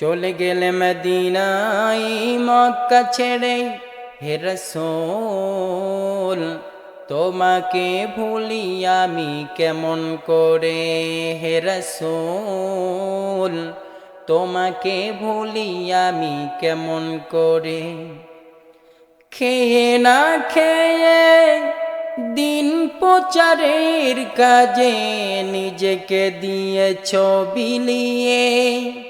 চলে গেলে মদিনাই মক্কা ছেড়ে হেরসোল তোমাকে ভুলি আমি কেমন করে? হেরসোল তোমাকে ভুলি আমি কেমন করে? খেয়ে না খেয়ে দিন প্রচারের কাজে নিজেকে দিয়েছ বিলিয়ে।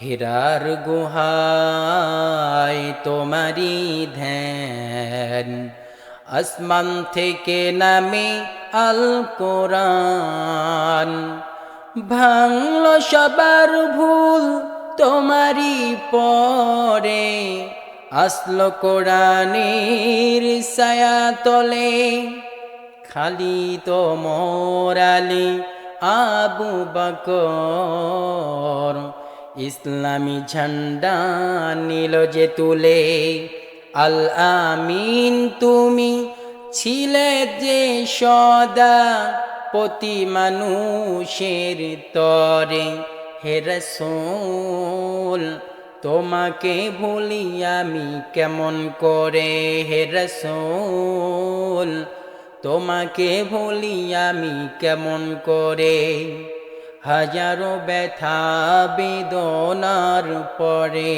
হীরার গুহায় তোমারি ধ্যান। আসমান থেকে নামে আল কোরআন ভাঙল সবার ভুল তোমারি পরে। আসলো কোরআনের সায়া তলে খালি তো মোরালি আবু বকর। ইসলামী ঝান্ডা নিল যে তুলে, আল আমিন তুমি ছিলে যে সদা প্রতি মানুষের তরে। হেরসোল তোমাকে ভুলি আমি কেমন করে? হেরসোল তোমাকে ভুলি আমি কেমন করে? হাজারো ব্যথা বেদনার পরে।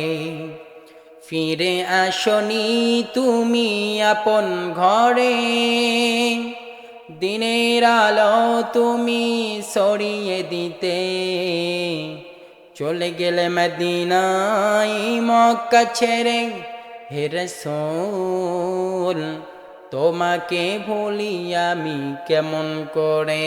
ফিরে আসনি তুমি আপন ঘরে। দিনের আলো তুমি সরিয়ে দিতে। চলে গেলে মদিনাই মক্কা ছেড়ে হেরসোল তোমাকে ভুলি আমি কেমন করে?